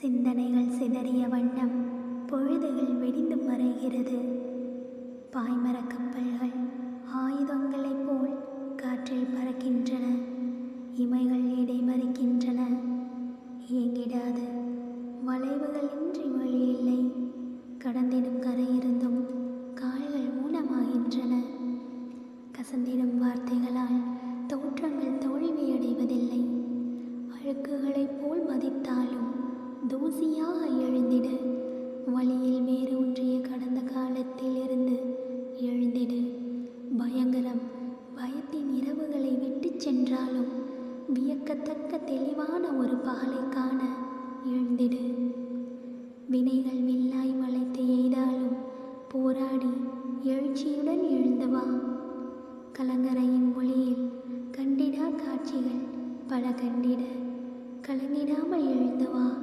சிந்தனைகள் சிதறிய வண்ணம் பொழுதுகள் வெடிந்து மறைகிறது. பாய்மரக் கப்பல்கள் ஆயுதங்களைப் போல் காற்றில் பறக்கின்றன. இமைகள் இடைமறிக்கின்றன. இயங்கிடாது. வளைவுகளின்றி வழி இல்லை. கடந்திடும் கரையிருந்தும் கால்கள் ஊனமாகின்றன. கசந்திடும் வார்த்தைகளால் தோற்றங்கள் தோல்வியடைவதில்லை. அழுக்குகளைப் போல் மதித்தாலும் தூசியாக எழுந்திடு. வழியில் வேறு ஒன்றிய கடந்த காலத்தில் இருந்து எழுந்திடு. பயங்கரம் பயத்தின் இரவுகளை விட்டுச் சென்றாலும் வியக்கத்தக்க தெளிவான ஒரு பகலை காண எழுந்திடு. வினைகள் வில்லாய் வளைத்து எய்தாலும் போராடி எழுச்சியுடன் எழுந்து வா. கலங்கரையின் மொழியில் கண்டிடா காட்சிகள் பல கண்டிட கலங்கிடாமல் எழுந்தவா